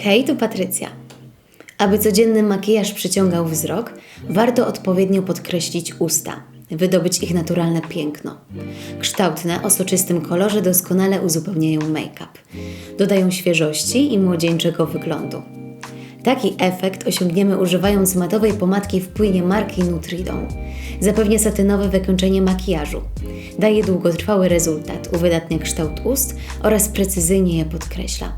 Hej, tu Patrycja. Aby codzienny makijaż przyciągał wzrok, warto odpowiednio podkreślić usta, wydobyć ich naturalne piękno. Kształtne o soczystym kolorze doskonale uzupełniają make-up. Dodają świeżości i młodzieńczego wyglądu. Taki efekt osiągniemy używając matowej pomadki w płynie marki Nutridon. Zapewnia satynowe wykończenie makijażu. Daje długotrwały rezultat, uwydatnia kształt ust oraz precyzyjnie je podkreśla.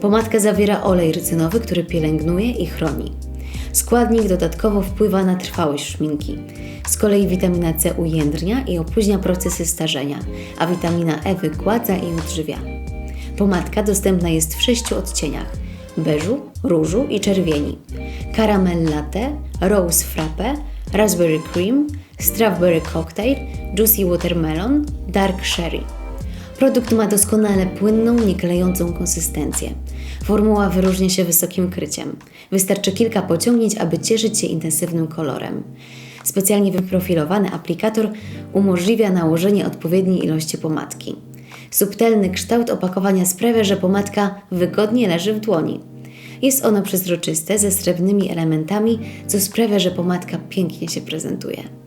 Pomadka zawiera olej rycynowy, który pielęgnuje i chroni. Składnik dodatkowo wpływa na trwałość szminki. Z kolei witamina C ujędrnia i opóźnia procesy starzenia, a witamina E wygładza i odżywia. Pomadka dostępna jest w sześciu odcieniach: beżu, różu i czerwieni. Caramel latte, rose frappe, raspberry cream, strawberry cocktail, juicy watermelon, dark sherry. Produkt ma doskonale płynną, nieklejącą konsystencję. Formuła wyróżnia się wysokim kryciem. Wystarczy kilka pociągnięć, aby cieszyć się intensywnym kolorem. Specjalnie wyprofilowany aplikator umożliwia nałożenie odpowiedniej ilości pomadki. Subtelny kształt opakowania sprawia, że pomadka wygodnie leży w dłoni. Jest ono przezroczyste ze srebrnymi elementami, co sprawia, że pomadka pięknie się prezentuje.